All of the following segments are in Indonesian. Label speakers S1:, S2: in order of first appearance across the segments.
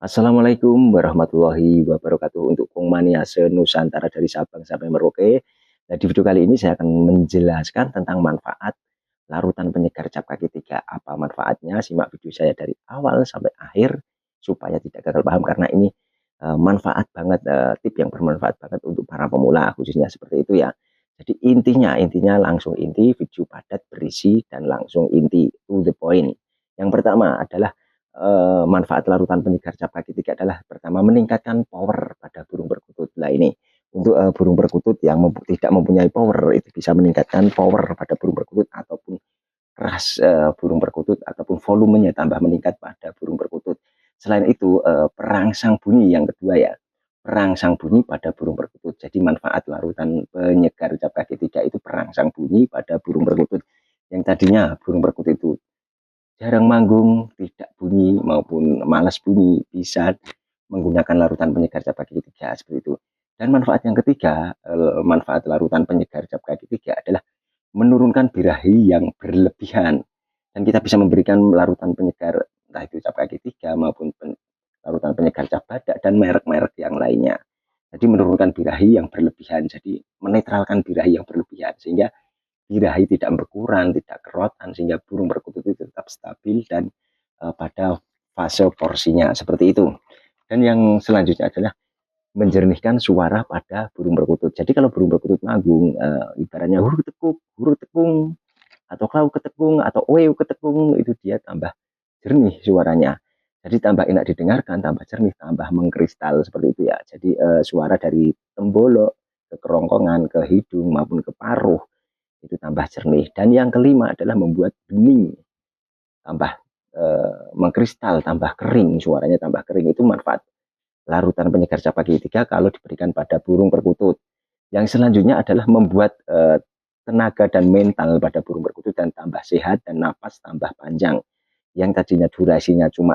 S1: Assalamualaikum warahmatullahi wabarakatuh untuk Kong Mania Nusantara dari Sabang sampai Merauke. Nah, di video kali ini saya akan menjelaskan tentang manfaat larutan penyegar cap kaki tiga. Apa manfaatnya? Simak video saya dari awal sampai akhir supaya tidak gagal paham karena ini uh, manfaat banget, uh, tip yang bermanfaat banget untuk para pemula khususnya seperti itu ya. Jadi intinya, intinya langsung inti, video padat berisi dan langsung inti to the point. Yang pertama adalah uh, manfaat larutan penyegar cap kaki tiga adalah pertama meningkatkan power pada burung perkutut. Nah ini untuk uh, burung perkutut yang mem tidak mempunyai power itu bisa meningkatkan power pada burung perkutut ataupun keras uh, burung perkutut ataupun volumenya tambah meningkat pada burung perkutut. Selain itu uh, perangsang bunyi yang kedua ya perangsang bunyi pada burung perkutut. Jadi manfaat larutan penyegar cap kaki tiga itu perangsang bunyi pada burung perkutut yang tadinya burung perkutut itu jarang manggung, tidak bunyi maupun malas bunyi, bisa menggunakan larutan penyegar cap kaki tiga seperti itu. Dan manfaat yang ketiga, eh, manfaat larutan penyegar cap kaki tiga adalah menurunkan birahi yang berlebihan. Dan kita bisa memberikan larutan penyegar entah itu cap kaki tiga maupun pen, larutan penyegar cap badak dan merek-merek yang lainnya. Jadi menurunkan birahi yang berlebihan, jadi menetralkan birahi yang berlebihan sehingga birahi tidak berkurang, tidak kerotan sehingga burung perkutut itu tetap stabil dan uh, pada fase porsinya seperti itu. Dan yang selanjutnya adalah menjernihkan suara pada burung perkutut. Jadi kalau burung perkutut magung, uh, ibaratnya huruf tekuk, huruf tekung, atau klau ketekung, atau weu ketekung, itu dia tambah jernih suaranya. Jadi tambah enak didengarkan, tambah jernih, tambah mengkristal seperti itu ya. Jadi uh, suara dari tembolok ke kerongkongan, ke hidung maupun ke paruh itu tambah jernih. Dan yang kelima adalah membuat bening, tambah e, mengkristal, tambah kering, suaranya tambah kering. Itu manfaat larutan penyegar cap kaki tiga kalau diberikan pada burung perkutut. Yang selanjutnya adalah membuat e, tenaga dan mental pada burung perkutut dan tambah sehat dan napas tambah panjang. Yang tadinya durasinya cuma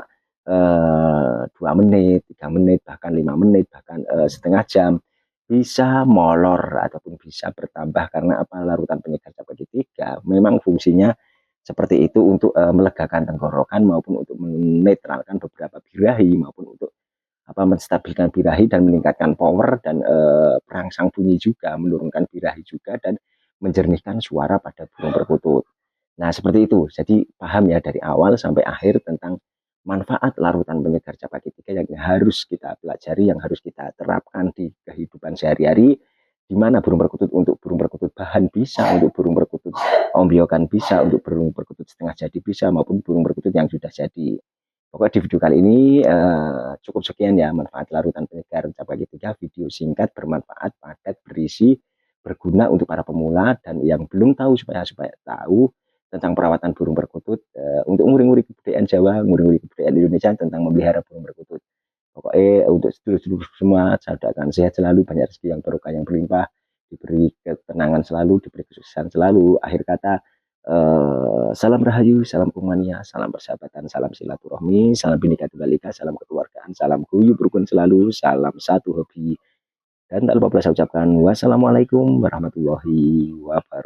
S1: dua menit, tiga menit, bahkan lima menit, bahkan e, setengah jam bisa molor ataupun bisa bertambah karena apa? Larutan penyegar kaki tiga memang fungsinya seperti itu untuk e, melegakan tenggorokan maupun untuk menetralkan beberapa birahi maupun untuk apa? Menstabilkan birahi dan meningkatkan power dan e, perangsang bunyi juga menurunkan birahi juga dan menjernihkan suara pada burung perkutut. Nah seperti itu. Jadi paham ya dari awal sampai akhir tentang manfaat larutan penyegar cap kaki tiga yang harus kita pelajari, yang harus kita terapkan di kehidupan sehari-hari, di mana burung perkutut untuk burung perkutut bahan bisa, untuk burung perkutut ombiokan bisa, untuk burung perkutut setengah jadi bisa, maupun burung perkutut yang sudah jadi. Pokoknya di video kali ini uh, cukup sekian ya manfaat larutan penyegar cap kaki tiga, video singkat, bermanfaat, padat, berisi, berguna untuk para pemula dan yang belum tahu supaya supaya tahu tentang perawatan burung perkutut uh, untuk nguri-nguri kebudayaan Jawa, nguri-nguri kebudayaan Indonesia tentang memelihara burung perkutut. Pokoknya untuk seluruh-seluruh semua saya doakan sehat selalu, banyak rezeki yang berkah yang berlimpah, diberi ketenangan selalu, diberi kesuksesan selalu. Akhir kata uh, salam rahayu, salam kumania, salam persahabatan, salam silaturahmi, salam binika tugalika, salam kekeluargaan, salam guyub rukun selalu, salam satu hobi. Dan tak lupa saya ucapkan wassalamualaikum warahmatullahi wabarakatuh.